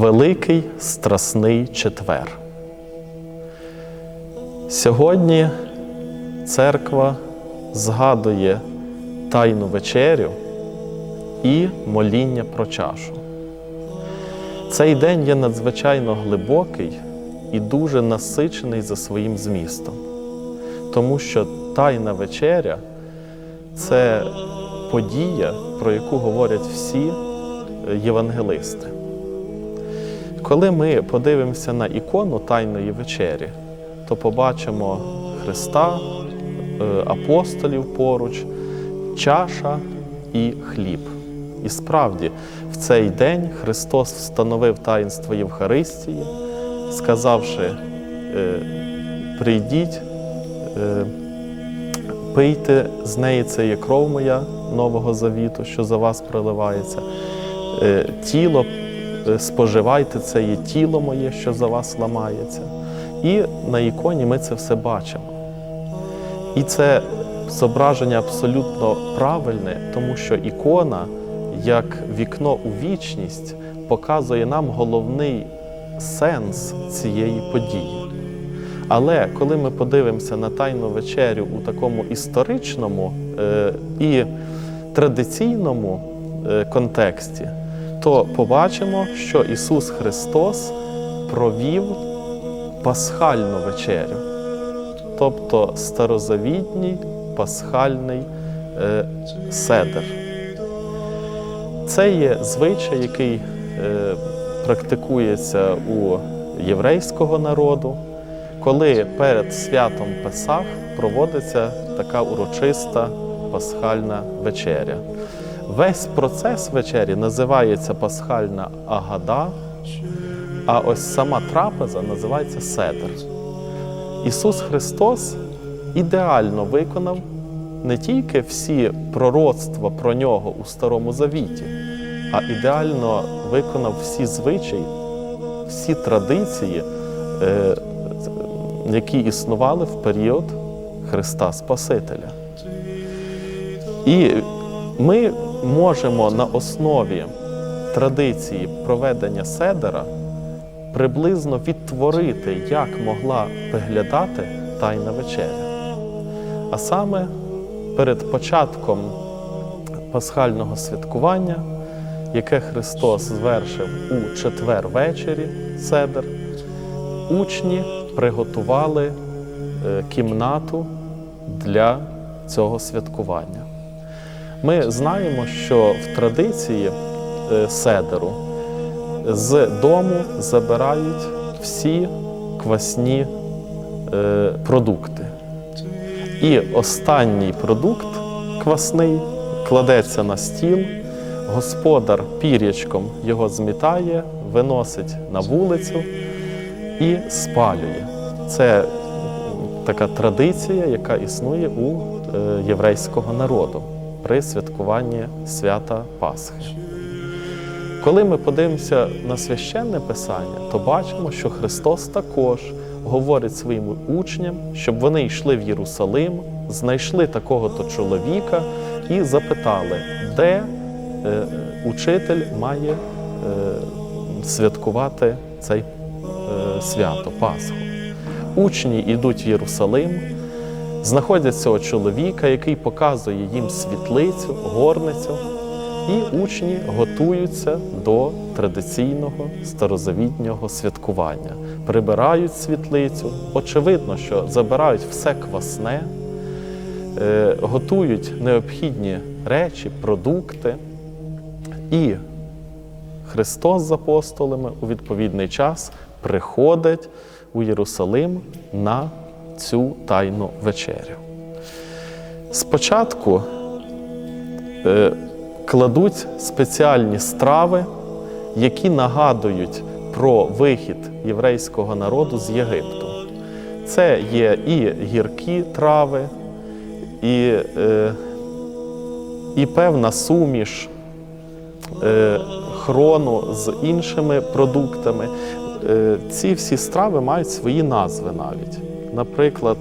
Великий Страсний четвер. Сьогодні церква згадує Тайну вечерю і моління про чашу. Цей день є надзвичайно глибокий і дуже насичений за своїм змістом, тому що Тайна вечеря це подія, про яку говорять всі євангелисти. Коли ми подивимося на ікону Тайної вечері, то побачимо Христа, е, апостолів поруч, чаша і хліб. І справді, в цей день Христос встановив таїнство Євхаристії, сказавши: е, прийдіть, е, пийте з неї, це є кров моя Нового Завіту, що за вас проливається. Тіло споживайте, це є тіло моє, що за вас ламається. І на іконі ми це все бачимо. І це зображення абсолютно правильне, тому що ікона, як вікно у вічність, показує нам головний сенс цієї події. Але коли ми подивимося на Тайну вечерю у такому історичному е, і традиційному е, контексті, то побачимо, що Ісус Христос провів пасхальну вечерю, тобто старозавітній пасхальний е, седер. Це є звичай, який е, практикується у єврейського народу, коли перед святом Песах проводиться така урочиста пасхальна вечеря. Весь процес вечері називається пасхальна агада, а ось сама трапеза називається седер. Ісус Христос ідеально виконав не тільки всі пророцтва про нього у Старому Завіті, а ідеально виконав всі звичаї, всі традиції, е, які існували в період Христа Спасителя. І ми можемо на основі традиції проведення седера приблизно відтворити, як могла виглядати Тайна вечеря. А саме перед початком пасхального святкування, яке Христос звершив у четвер ввечері, седер, учні приготували е, кімнату для цього святкування. Ми знаємо, що в традиції е, седеру з дому забирають всі квасні е, продукти. І останній продукт квасний кладеться на стіл, господар пір'ячком його змітає, виносить на вулицю і спалює. Це така традиція, яка існує у е, єврейського народу при святкуванні свята Пасхи. Коли ми подивимося на священне писання, то бачимо, що Христос також говорить своїм учням, щоб вони йшли в Єрусалим, знайшли такого-то чоловіка і запитали, де е, учитель має е, святкувати цей е, свято, Пасху. Учні йдуть в Єрусалим, знаходять цього чоловіка, який показує їм світлицю, горницю. І учні готуються до традиційного старозавітнього святкування, прибирають світлицю. Очевидно, що забирають все квасне, е, готують необхідні речі, продукти. І Христос з апостолами у відповідний час приходить у Єрусалим на цю тайну вечерю. Спочатку е, кладуть спеціальні страви, які нагадують про вихід єврейського народу з Єгипту. Це є і гіркі трави, і, е, і певна суміш е, хрону з іншими продуктами. Ці всі страви мають свої назви навіть. Наприклад,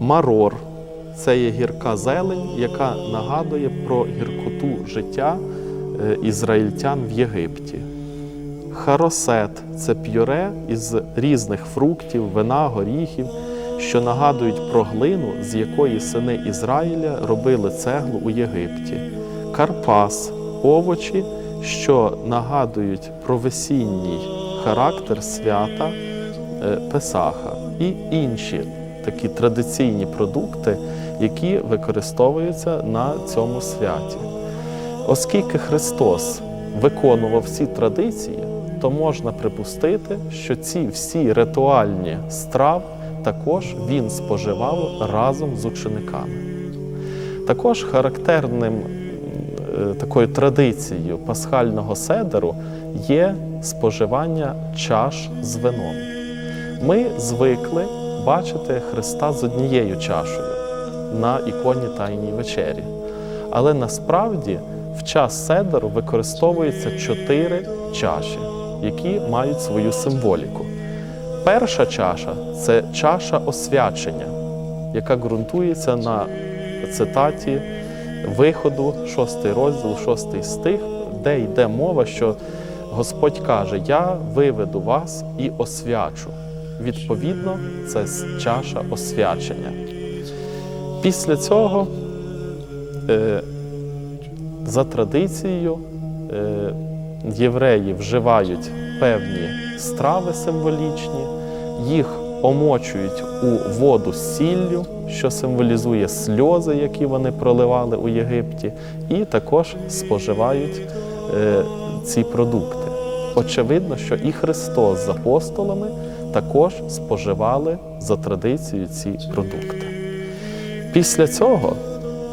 марор це є гірка зелень, яка нагадує про гіркоту життя е, ізраїльтян в Єгипті. харосет це п'юре із різних фруктів, вина, горіхів, що нагадують про глину, з якої сини Ізраїля робили цеглу у Єгипті. Карпас овочі, що нагадують про весінній характер свята е, Песаха, і інші такі традиційні продукти, які використовуються на цьому святі. Оскільки Христос виконував всі традиції, то можна припустити, що ці всі ритуальні страв також він споживав разом з учениками. Також характерним е, такою традицією пасхального седеру є споживання чаш з вином. Ми звикли бачити Христа з однією чашею на іконі Тайній вечері. Але насправді в час седеру використовується чотири чаші, які мають свою символіку. Перша чаша це чаша освячення, яка ґрунтується на цитаті виходу, 6 розділ, 6 стих, де йде мова, що Господь каже: Я виведу вас і освячу. Відповідно, це чаша освячення. Після цього, е, за традицією, е, євреї вживають певні страви символічні, їх омочують у воду з сіллю, що символізує сльози, які вони проливали у Єгипті, і також споживають е, ці продукти. Очевидно, що і Христос з апостолами також споживали за традицією ці продукти. Після цього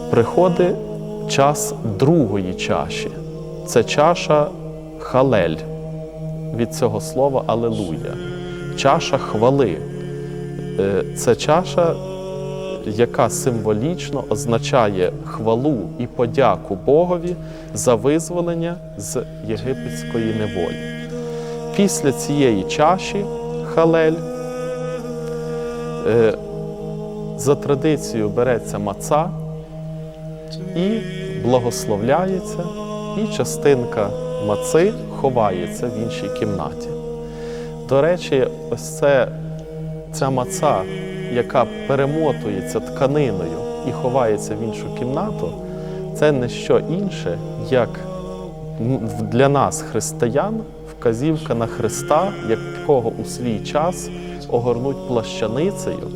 приходить час другої чаші. Це чаша халель від цього слова Алелуя. Чаша хвали. Е, Це чаша, яка символічно означає хвалу і подяку Богові за визволення з єгипетської неволі. Після цієї чаші халель е, за традицією береться маца і благословляється, і частинка маци ховається в іншій кімнаті. До речі, ось це, ця маца, яка перемотується тканиною і ховається в іншу кімнату, це не що інше, як для нас, християн, вказівка на Христа, якого у свій час огорнуть плащаницею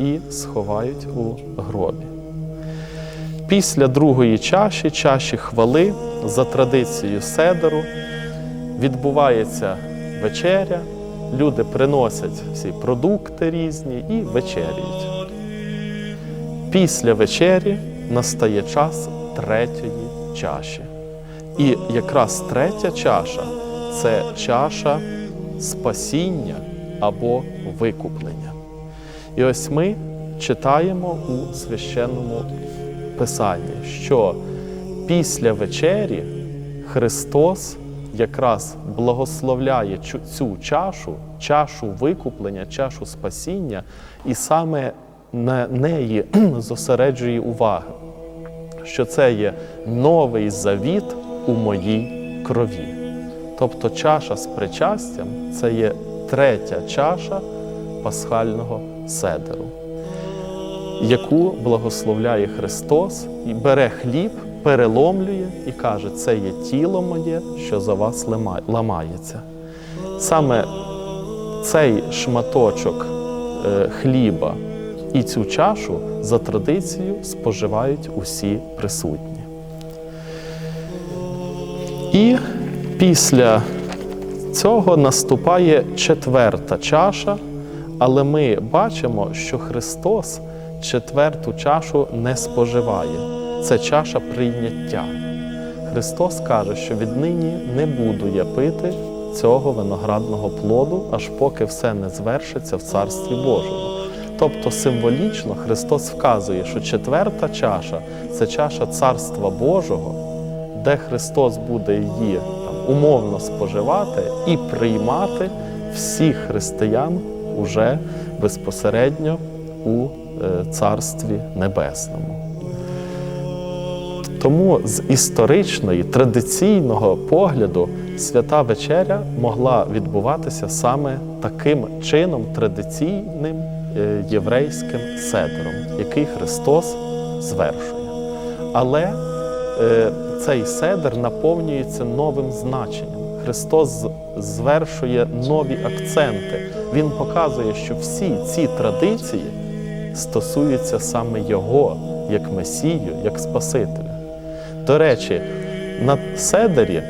і сховають у гробі. Після другої чаші, чаші хвали, за традицією седеру, відбувається вечеря, люди приносять всі продукти різні і вечеряють. Після вечері настає час третьої чаші. І якраз третя чаша це чаша спасіння або викуплення. І ось ми читаємо у священному писанні, що після вечері Христос якраз благословляє цю чашу, чашу викуплення, чашу спасіння, і саме на неї зосереджує увагу, що це є новий завіт у моїй крові. Тобто чаша з причастям це є третя чаша пасхального седеру, яку благословляє Христос і бере хліб, переломлює і каже: це є тіло моє, що за вас ламається. Саме цей шматочок е, хліба і цю чашу за традицією споживають усі присутні. І після цього наступає четверта чаша, але ми бачимо, що Христос четверту чашу не споживає. Це чаша прийняття. Христос каже, що віднині не буду я пити цього виноградного плоду, аж поки все не звершиться в Царстві Божому. Тобто символічно Христос вказує, що четверта чаша це чаша Царства Божого, де Христос буде її умовно споживати і приймати всіх християн уже безпосередньо у е, Царстві Небесному. Тому з історичної, традиційного погляду свята вечеря могла відбуватися саме таким чином, традиційним е, єврейським седером, який Христос звершує. Але е, цей седер наповнюється новим значенням. Христос звершує нові акценти. Він показує, що всі ці традиції стосуються саме Його як Месію, як Спасителя. До речі, на седері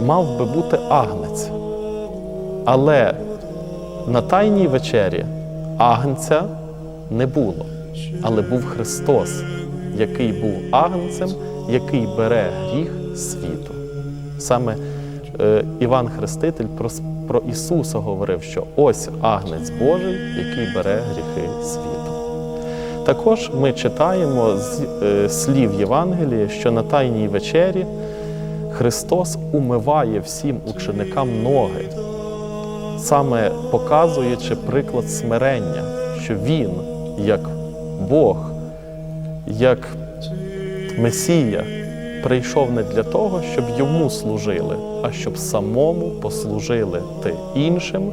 мав би бути агнець, але на Тайній вечері агнця не було, але був Христос, який був агнцем, який бере гріх світу. Саме е, Іван Хреститель про, про Ісуса говорив, що ось агнець Божий, який бере гріхи світу. Також ми читаємо з е, слів Євангелія, що на Тайній вечері Христос умиває всім ученикам ноги, саме показуючи приклад смирення, що Він, як Бог, як Месія, прийшов не для того, щоб йому служили, а щоб самому послужили ти іншим,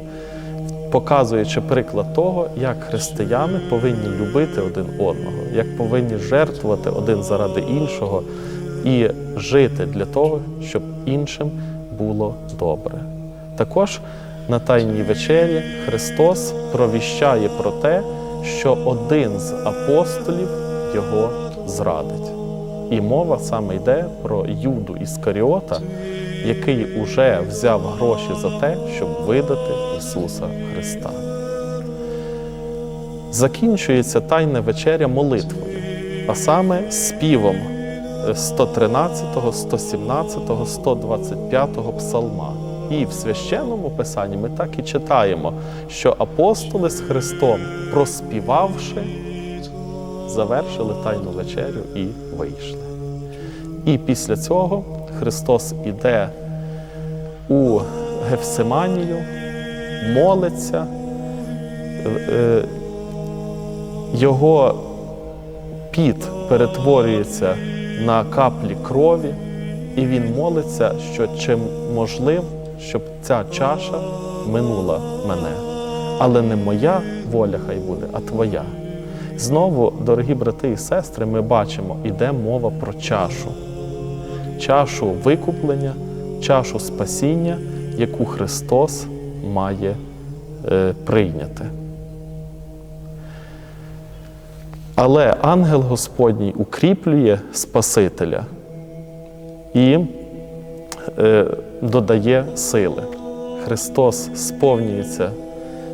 показуючи приклад того, як християни повинні любити один одного, як повинні жертвувати один заради іншого і жити для того, щоб іншим було добре. Також на Тайній вечері Христос провіщає про те, що один з апостолів його зрадить. І мова саме йде про Юду Іскаріота, який уже взяв гроші за те, щоб видати Ісуса Христа. Закінчується Тайна вечеря молитвою, а саме співом 113, 117, 125 псалма. І в священному писанні ми так і читаємо, що апостоли з Христом, проспівавши, завершили Тайну вечерю і вийшли. І після цього Христос іде у Гефсиманію, молиться, е, його піт перетворюється на каплі крові, і він молиться, що чим можливо, щоб ця чаша минула мене. Але не моя воля хай буде, а твоя. Знову, дорогі брати і сестри, ми бачимо, іде мова про чашу, чашу викуплення, чашу спасіння, яку Христос має е, прийняти. Але ангел Господній укріплює Спасителя і е, додає сили. Христос сповнюється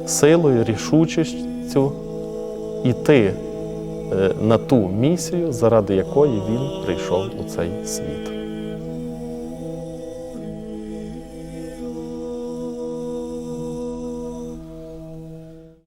силою, рішучістю іти е, на ту місію, заради якої Він прийшов у цей світ.